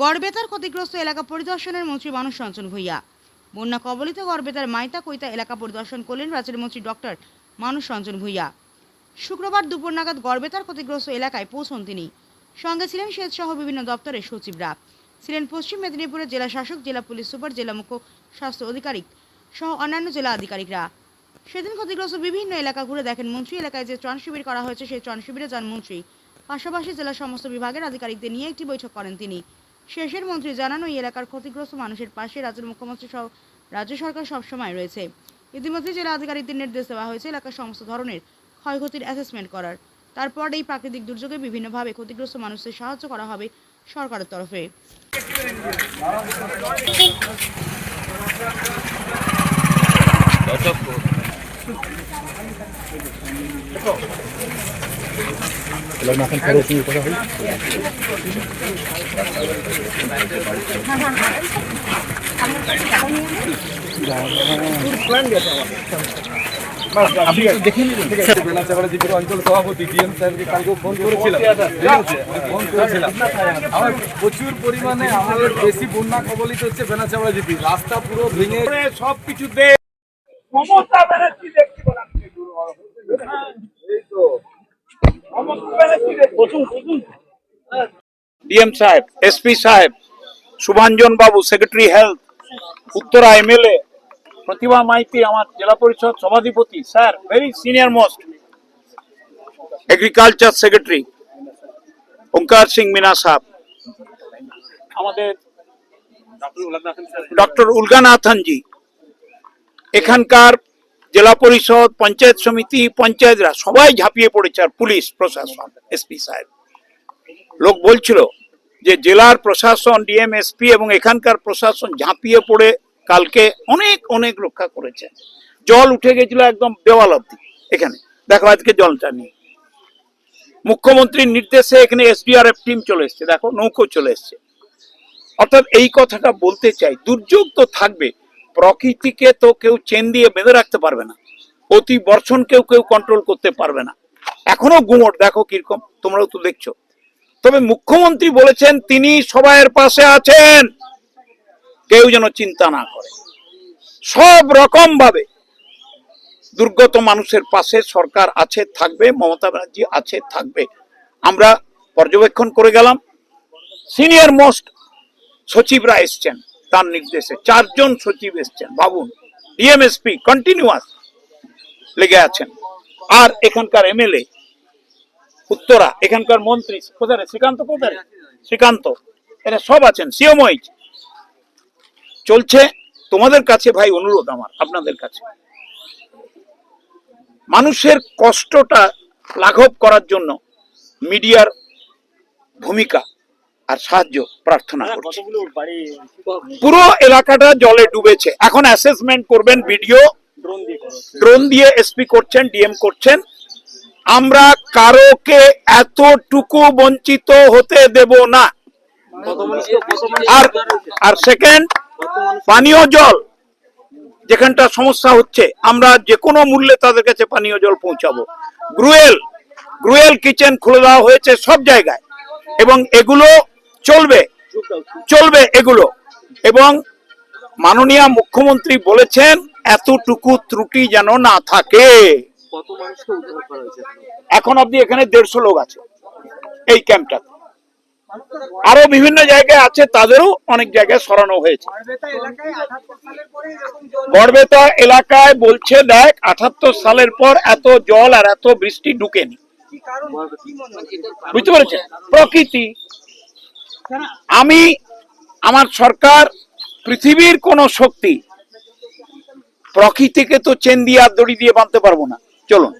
গড়বেতার ক্ষতিগ্রস্ত এলাকা পরিদর্শনের মন্ত্রী মানুষ রঞ্জন ভূঁইয়া। বন্যা কবলিত গড়বেতার মাইতা কৈতা এলাকা পরিদর্শন করলেন রাজ্যের মন্ত্রী ডক্টর মানুষ রঞ্জন ভূঁইয়া। শুক্রবার দুপুর নাগাদ গড়বেতার ক্ষতিগ্রস্ত এলাকায় পৌঁছন তিনি। সঙ্গে ছিলেন সেচ সহ বিভিন্ন দপ্তরের সচিবরা। ছিলেন পশ্চিম মেদিনীপুরের জেলা শাসক, জেলা পুলিশ সুপার, জেলা মুখ্য স্বাস্থ্য আধিকারিক সহ অন্যান্য জেলা আধিকারিকরা। সেদিন ক্ষতিগ্রস্ত বিভিন্ন এলাকা ঘুরে দেখেন মন্ত্রী এলাকায় যে ত্রাণ শিবির করা হয়েছে, সেই ত্রাণ শিবিরে যান মন্ত্রী। পাশাপাশি জেলার সমস্ত বিভাগের আধিকারিকদের নিয়ে একটি বৈঠক করেন তিনি। শেষের মন্ত্রী জানান, ওই এলাকার ক্ষতিগ্রস্ত মানুষের পাশে রাজ্যের মুখ্যমন্ত্রী সহ রাজ্য সরকার সবসময় রয়েছে। ইতিমধ্যে জেলা আধিকারিকদের নির্দেশ দেওয়া হয়েছে এলাকার সমস্ত ধরনের ক্ষয়ক্ষতির অ্যাসেসমেন্ট করার। তারপর এই প্রাকৃতিক দুর্যোগে বিভিন্নভাবে ক্ষতিগ্রস্ত মানুষদের সাহায্য করা হবে সরকারের তরফে। দেখে নিলেন ঠিক আছে? বেলাচাপাড়া জিপির অঞ্চল সভাপতি ডিএম স্যারকে কালকে ফোন করেছিলাম। ঠিক আছে? আমি ফোন করেছিলাম। আমার প্রচুর পরিমাণে আমাদের বেশি বন্যা কবলিত হচ্ছে জিপি। রাস্তা পুরো ভেঙে সব কিছু মমতা ব্যানার্জি ডিএম সাহেব এসপি সাহেব শুভাঞ্জন বাবু secretary health Uttara MLA Pratibha Maiti আমার জেলা পরিষদ সভাধিপতি sir very senior most agriculture secretary Onkar Singh Meena সাহেব আমাদের ডক্টর উলগানাথন জি এখানকার জেলা পরিষদ, পঞ্চায়েত সমিতি, পঞ্চায়েতরা সবাই ঝাঁপিয়ে পড়েছে আর পুলিশ, প্রশাসন, এসপি সাহেব। লোক বলছিল যে জেলার প্রশাসন, ডিএম, এসপি এবং এখানকার প্রশাসন ঝাঁপিয়ে পড়ে, কালকে অনেক অনেক রক্ষা করেছে। জল উঠে গেছিল একদম দেওয়াল অব্দি এখানে। দেখো আজকে জলটা নেই। মুখ্যমন্ত্রীর নির্দেশে এখানে এসডিআরএফ টিম চলে এসছে। দেখো, নৌকো চলে এসছে। অর্থাৎ এই কথাটা বলতে চাই, দুর্যোগ তো থাকবে প্রকৃতিকে তো কেউ চেন দিয়ে বেঁধে রাখতে পারবে না। অতি বর্ষণ কেউ কেউ কন্ট্রোল করতে পারবে না। এখনও গুমট, দেখো কীরকম, তোমরাও তো দেখছ। তবে মুখ্যমন্ত্রী বলেছেন, তিনি সবাইয়ের পাশে আছেন। কেউ যেন চিন্তা না করে। সব রকম ভাবে দুর্গত মানুষের পাশে সরকার আছে, থাকবে, মমতা ব্যানার্জি আছে, থাকবে। আমরা পর্যবেক্ষণ করে গেলাম। সিনিয়র মোস্ট সচিবরা এসছেন। তার নির্দেশে। চারজন সচিব এসছেন, ভাবুন। ডিএমএসপি কন্টিনিউয়াস লেগে আছেন। আর এখানকার এমএলএ, উত্তরা, এখানকার মন্ত্রী, কোথায়? শ্রীকান্ত কোথায় শ্রীকান্ত। এরা সব আছেন সিএমওইচ চলছে। তোমাদের কাছে ভাই অনুরোধ আমার, আপনাদের কাছে। মানুষের কষ্টটা লাঘব করার জন্য মিডিয়ার ভূমিকা আর সাহায্য প্রার্থনা করছি। পুরো এলাকাটা জলে ডুবেছে। এখন অ্যাসেসমেন্ট করবেন ভিডিও ড্রোন দিয়ে এসপি করছেন ডিএম করছেন। আমরা কারোকে এতটুকু বঞ্চিত হতে দেব না। আর আর সেকেন্ড পানীয় জল যেখানটা সমস্যা হচ্ছে আমরা যে কোনো মূল্যে তাদের কাছে পানীয় জল পৌঁছাবো। গ্রুয়েল গ্রুয়েল কিচেন খুলে দেওয়া হয়েছে সব জায়গায়। এবং এগুলো চলবে চলবে এগুলো। এবং মাননীয় মুখ্যমন্ত্রী বলেছেন এতটুকু ত্রুটি যেন না থাকে। এখন? অব্দি এখানে দেড়শো লোক আছে এই ক্যাম্পটা আরও বিভিন্ন জায়গায় আছে তাদেরও অনেক জায়গায় সরানো হয়েছে। গড়বেতা এলাকায় বলছে দেখ আঠাত্তর সালের পর এত জল আর এত বৃষ্টি ঢুকেনি। বুঝতে পেরেছেন? প্রকৃতি। আমি, আমার সরকার পৃথিবীর কোন শক্তি প্রকৃতিকে তো চেন দিয়ে আর দড়ি দিয়ে বাঁধতে পারব না। চলুন।